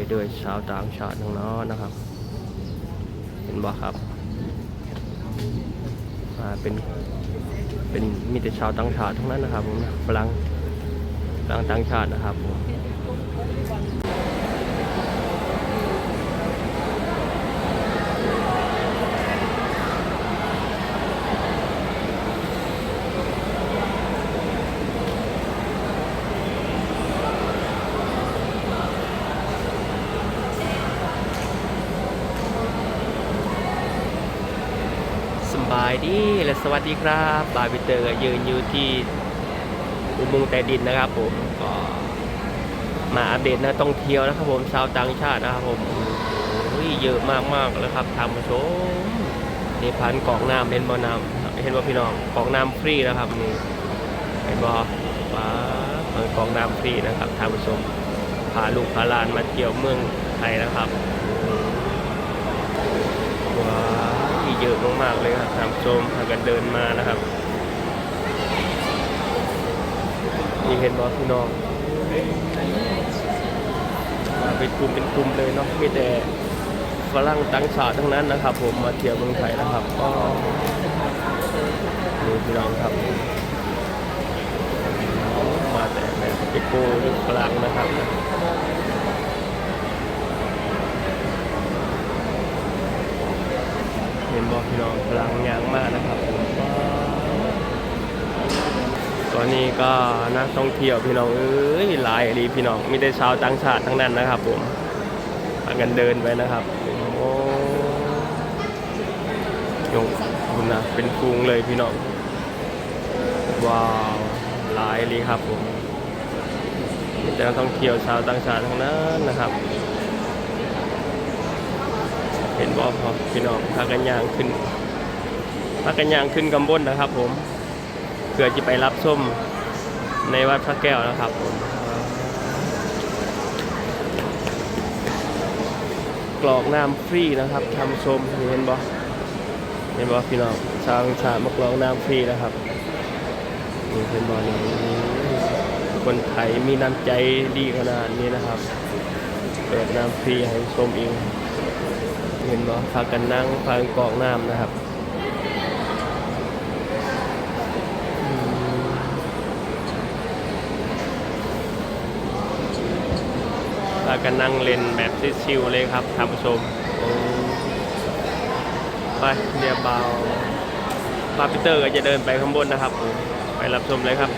ไปด้วยชาวต่างชาติทั้งนั้นนะครับ เห็นบ่ครับมาเป็นเป็นมีแต่ชาวต่างชาติทั้งนั้นนะครับผมฝรั่งฝรั่งต่างชาตินะครับผม สบายดีและ สวัสดีครับบาร์บิเตอร์ยืนอยู่ที่อุโมงค์ใต้ดินนะครับผมก็มาอัปเดตนะต้องเที่ยวนะครับผมชาวต่างชาตินะครับผมเยอะมากๆเลยครับท่านผู้ชมนี่พันกองน้ำเห็นบ่อน้ำเห็นบ่พี่น้องกองน้ำฟรีนะครับนี่เห็นบ่ว้าพันกองน้ำฟรีนะครับท่านผู้ชมพาลูกพาลานมาเที่ยวเมืองไทยนะครับว้า เยอะมากๆเลยครับท่านผู้ชมพากันเดินมานะครับนี่เห็นบอสพี่น้องมาเป็นกลุ่มเป็นกลุ่มเลยเนาะมีแต่ฝรั่งต่างชาติทั้งนั้นนะครับ ผมมาเที่ยวเมืองไทยนะครับก็นี่พี่น้องครับ มาแต่แบบเอโก้ยุคกลางนะครับ เห็นบอกพี่น้องพลังยางมากนะครับ ตอนนี้ก็นักท่องเที่ยวพี่น้องเอ้ยหลายดีพี่น้องมีแต่ชาวต่างชาติทั้งนั้นนะครับ ผมพากันเดินไปนะครับโอ้ยงคุณนะเป็นกรุงเลยพี่น้องว้าวหลายดีครับผมมีแต่นักท่องเที่ยวชาวต่างชาติทั้งนั้นนะครับ เห็นบ่พอพี่น้องพากันยางขึ้นพากันยางขึ้นกำบนนะครับ ผมเพื่อจะไปรับส้มในวัดพระแก้วนะครับผมกรอกน้ำฟรีนะครับทำชมเห็นบ่เห็นบ่พี่น้องชาวชาติมากรอกน้ำฟรีนะครับนี่เห็นบ่นี่คนไทยมีน้ำใจดีขนาดนี้นะครับ เปิดน้ำฟรีให้ชมเอง เห็นบ่พากันนั่งพากันกรอกน้ำนะครับพากันนั่งเล่นแบบชิวๆเลยครับท่านผู้ชมไปเรียบเบาปาปีเตอร์ก็จะเดินไปข้างบนนะครับผมไปรับชมเลยครับ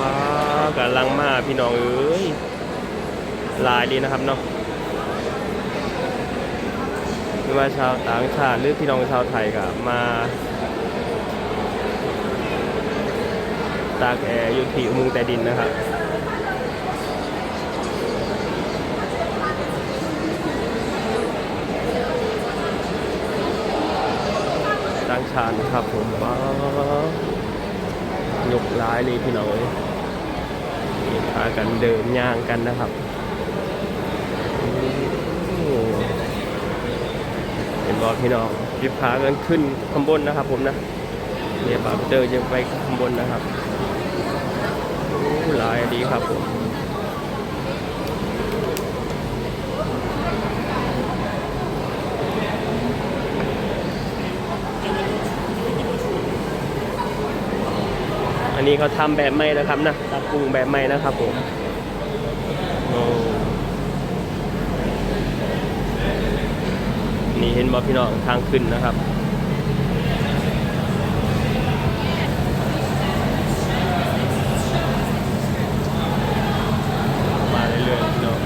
ว้าวกำ ลังมาพี่น้องเอ้ยลายดีนะครับเนาะไม่ว่าชาวต่างชาติหรือพี่น้องชาวไทยก็มาตากแอร์อยู่ที่อุโมงค์ใต้ดินนะครับต่างชาตินะครับผมว้ายกร้ายเลยพี่น้องเอ้ย พากันเดินย่างกันนะครับเห็นบอกพี่น้องรีบพากันขึ้นข้างบนนะครับผมนะเนี่ยบาเตอร์ยังไปข้างบนนะครับหลายดีครับผม นนี้เขาทำแบบใหม่นะครับนะปรับปรุงแบบใหม่นะครับผมโอ้นี่เห็นบอพี่น้องทางขึ้นนะครับมาเรื่อยๆพี่น้อง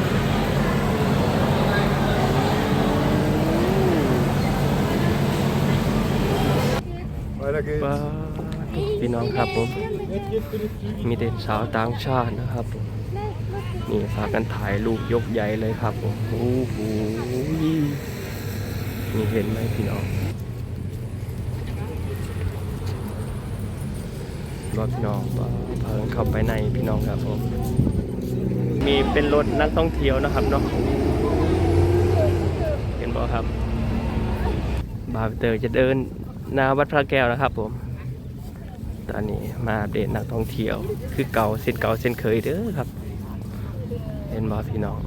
ว้าวพี่น้องครับผม มีแต่สาวต่างชาตินะครับผมนี่พากันถ่ายรูปยกใหญ่เลยครับโอ้โหนี่เห็นไหมพี่น้องรถพี่น้องว่าพากันเข้าไปในพี่น้องครับผมมีเป็นรถนักท่องเที่ยวนะครับเนาะเห็นบ่ครับ บาร์เตอร์จะเดินนาวัดพระแก้วนะครับผม ตอนนี้มาอัปเดตนักท่องเที่ยว คือเก่าเส้นเก่าเส้นเคยเด้อครับ เห็นบ่พี่น้อง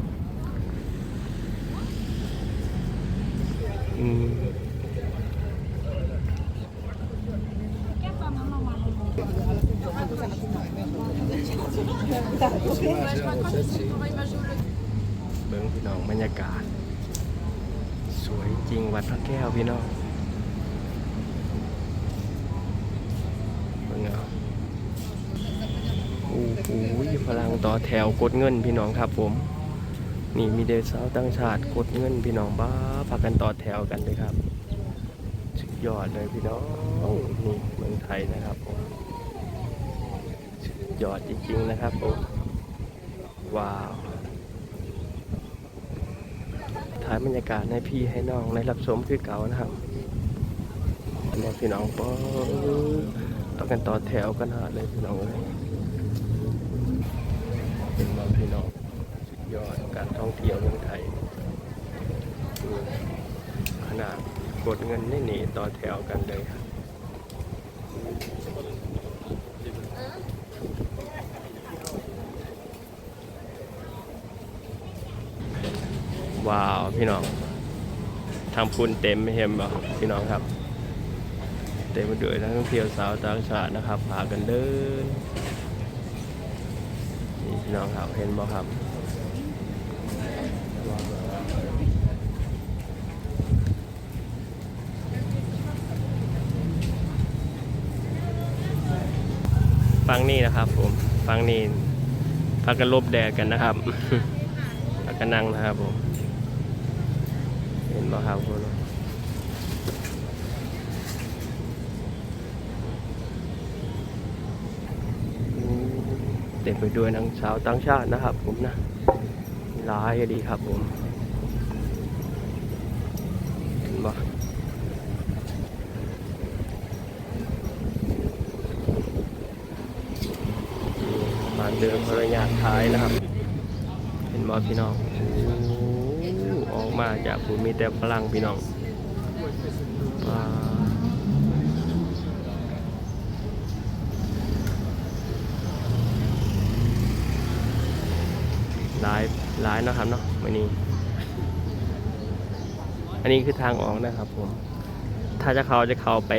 อืมเบิ่งพี่น้องบรรยากาศ สวยจริงวัดพระแก้วพี่น้องเบิ่งเอา โอ้โหพลังต่อแถวกดเงินพี่น้องครับผม นี่มีเดซาวต่างชาติกดเงินพี่น้องบ้าพากันต่อแถวกันเลยครับสุดยอดเลยพี่น้องนี่เมืองไทยนะครับผมสุดยอดจริงๆนะครับผมว้าวถ่ายบรรยากาศให้พี่ให้น้องในรับชมคือเก่านะครับ อันนี้พี่น้องป้อต้องกันต่อแถวกันหาเลยพี่น้องเลยเป็นมาพี่น้องสุดยอดการท่องเที่ยวเมืองไทยขนาดกดเงินไม่หนีต่อแถวกันเลยครับว้าว พี่น้องทำพุนเต็มเห็นบ่พี่น้องครับ เต็มไปด้วยนักท่องเที่ยวสาวต่างชาตินะครับพากันเดินนี่พี่น้องครับเห็นบ่ครับฟังนี่นะครับผมฟังนี่พักกันลบแดดกันนะครับพักกันนั่งนะครับผมเห็นบ่ครับคุณ เต็มไปด้วยนักชาวต่างชาตินะครับผมนะร้ายดีครับผมเห็นบ่มาเดินภรรยาท้ายนะครับ เห็นบ่พี่น้องโอ้ออกมาจากภูมิแต่พลังพี่น้องว้าว หลายหลายนะครับเนาะวันนี้ อันนี้คือทางออกนะครับผม ถ้าจะเขาจะเข้าไป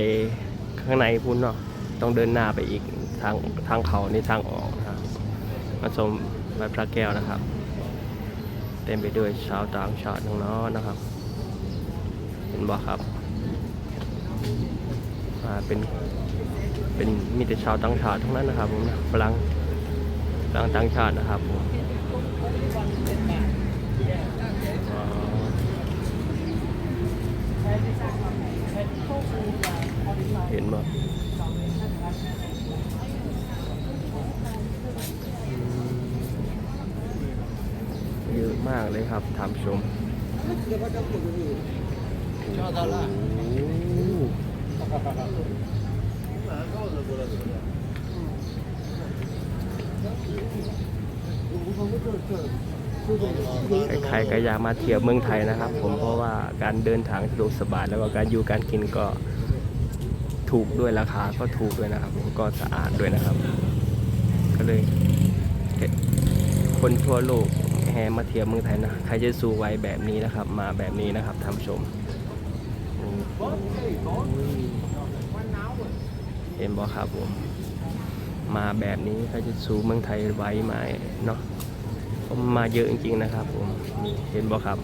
ข้างในพุ่นเนาะต้องเดินหน้าไปอีกทางทางเขานี่ทางออกนะครับมาชมวัดพระแก้วนะครับ เต็มไปด้วยชาวต่างชาติน้องๆนะครับ เห็นบ่ครับอ่าเป็นเป็นมีแต่ชาวต่างชาติทั้งนั้นนะครับผมฝรั่งฝรั่งต่างชาตินะครับผมอ๋อ เห็นบ่เยอะมากเลยครับทำชมใครๆก็อยากมาเที่ยวเมืองไทยนะครับ ผมเพราะว่าการเดินทางสะดวกสบายแล้วก็การอยู่การกินก็ ถูกด้วยราคาก็ถูกด้วยนะครับผมก็สะอาดด้วยนะครับ ก็เลย คนทั่วโลกแห่มาเที่ยวเมืองไทยนะใครจะสู้ไว้แบบนี้นะครับ มาแบบนี้นะครับท่านผู้ชมเห็นบ่ครับผมมาแบบนี้ใครจะสู้เมืองไทยไว้ไหมเนาะผมมาเยอะจริงๆนะครับผมนี่เห็นบ่ครับ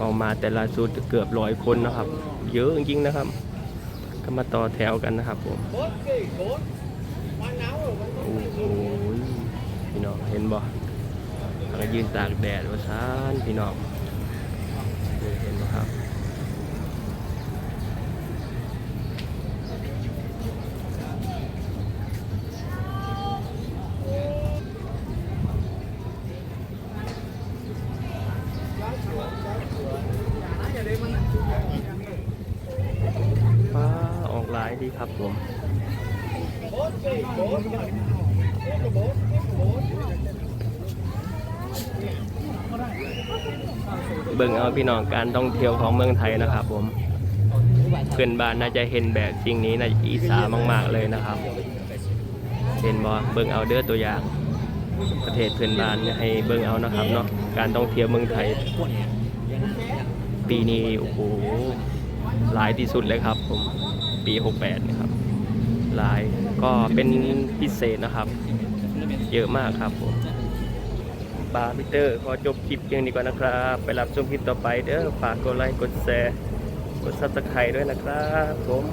ออกมาแต่ละชุดเกือบร้อยคนนะครับ เยอะจริงๆนะครับ ก็มาต่อแถวกันนะครับผมโอ้โหพี่น้องเห็นบ่ก็ยืนตากแดดว่าซานพี่น้องเห็นบ่ครับ ฟ้าออกหลายดี ครับผมเบิ่งเอาพี่น้องการท่องเที่ยวของเมืองไทยนะครับผมเพื่อนบ้านน่าจะเห็นแบบสิ่งนี้น่าจะอีสามาก ๆเลยนะครับ เห็นบ่เบิ่งเอาเด้อตัวอย่าง ประเทศเพื่อนบ้านให้เบิ่งเอานะครับเนาะการท่องเที่ยวเมืองไทย ปีนี้โอ้โหหลายที่สุดเลยครับผม ปี 68 นะครับลายก็เป็นพิเศษนะครับ เยอะมากครับผมบาร์มิเตอร์ขอจบคลิปเพียงนี้ก่อนนะครับ ไปรับชมคลิปต่อไปเด้อฝากกดไลค์กดแชร์กดซับสไครต์ด้วยนะครับผม